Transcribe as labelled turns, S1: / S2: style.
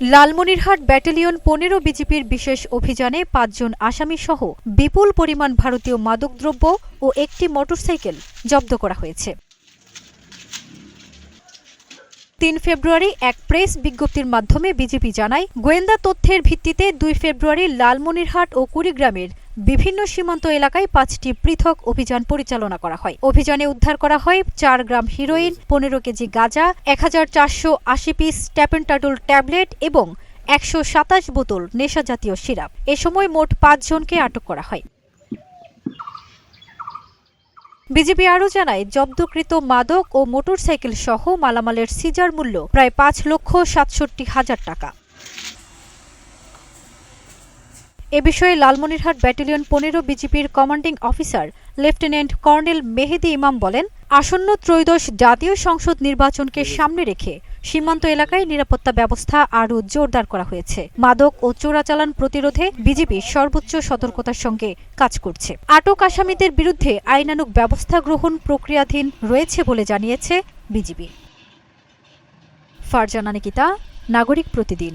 S1: Lalmonirhat battalion পনেরো বিজেপির বিশেষ অভিযানে পাঁচজন আসামি সহ বিপুল পরিমাণ ভারতীয় মাদকদ্রব্য ও একটি মোটরসাইকেল জব্দ করা হয়েছে। তিন ফেব্রুয়ারি এক প্রেস বিজ্ঞপ্তির মাধ্যমে বিজেপি জানায়, গোয়েন্দা তথ্যের ভিত্তিতে দুই ফেব্রুয়ারি লালমনিরহাট ও কুড়িগ্রামের বিভিন্ন সীমান্ত এলাকায় পাঁচটি পৃথক অভিযান পরিচালনা করা হয়। অভিযানে উদ্ধার করা হয় চার গ্রাম হিরোইন, পনেরো কেজি গাঁজা, এক হাজার চারশো আশি পিস ট্যাপেন্টাডুল ট্যাবলেট এবং একশো সাতাশ বোতল নেশাজাতীয় সিরাপ। এ সময় মোট পাঁচজনকে আটক করা হয়। বিজেপি আরও জানায়, জব্দকৃত মাদক ও মোটরসাইকেল সহ মালামালের সিজার মূল্য প্রায় পাঁচ লক্ষ সাতষট্টি হাজার টাকা। এ বিষয়ে লালমনিরহাট ব্যাটালিয়ন পনেরো বিজিপির commanding officer lieutenant colonel Mehedi Imam বলেন, আসন্ন ত্রয়োদশ জাতীয় সংসদ নির্বাচনকে সামনে রেখে সীমান্ত এলাকায় নিরাপত্তা ব্যবস্থা আরও জোরদার করা হয়েছে। মাদক ও চোরাচালান প্রতিরোধে বিজেপি সর্বোচ্চ সতর্কতার সঙ্গে কাজ করছে। আটক আসামিদের বিরুদ্ধে আইনানুগ ব্যবস্থা গ্রহণ প্রক্রিয়াধীন রয়েছে বলে জানিয়েছে বিজিবি। ফারজানা নিকিতা, নাগরিক প্রতিদিন।